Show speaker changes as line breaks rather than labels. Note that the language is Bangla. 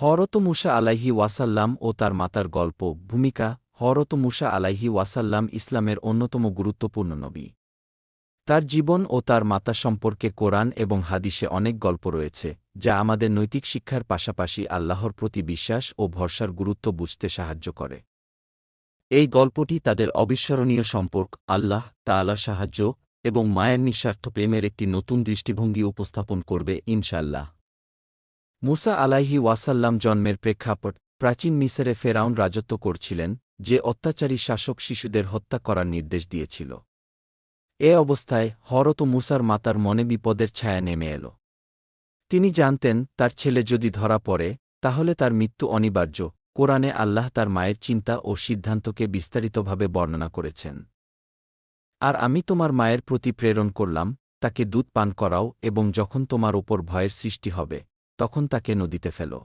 হরত মুসা আলাইহি ওয়াসাল্লাম ও তার মাতার গল্প, ভূমিকা, হরত মুসা আলাইহি ওয়াসাল্লাম ইসলামের অন্যতম গুরুত্বপূর্ণ নবী। তার জীবন ও তার মাতা সম্পর্কে কোরআন এবং হাদিসে অনেক গল্প রয়েছে, যা আমাদের নৈতিক শিক্ষার পাশাপাশি আল্লাহর প্রতি বিশ্বাস ও ভরসার গুরুত্ব বুঝতে সাহায্য করে। এই গল্পটি তাদের অবিস্মরণীয় সম্পর্ক, আল্লাহ তাআলা সাহায্য এবং মায়ের নিঃস্বার্থ প্রেমের একটি নতুন দৃষ্টিভঙ্গি উপস্থাপন করবে ইনশাল্লাহ মুসা আলাইহি ওয়াসাল্লাম জন্মের প্রেক্ষাপট প্রাচীন মিসরে ফেরাউন রাজত্ব করছিলেন, যে অত্যাচারী শাসক শিশুদের হত্যা করার নির্দেশ দিয়েছিল। এ অবস্থায় হরত মুসার মাতার মনে বিপদের ছায়া নেমে এল। তিনি জানতেন, তার ছেলে যদি ধরা পড়ে, তাহলে তার মৃত্যু অনিবার্য, কোরআনে আল্লাহ তার মায়ের চিন্তা ও সিদ্ধান্তকে বিস্তারিতভাবে বর্ণনা করেছেন। আর আমি তোমার মায়ের প্রতি প্রেরণ করলাম, তাকে দুধ পান করাও এবং যখন তোমার ওপর ভয়ের সৃষ্টি হবে তখন তাকে নদীতে ফেলো।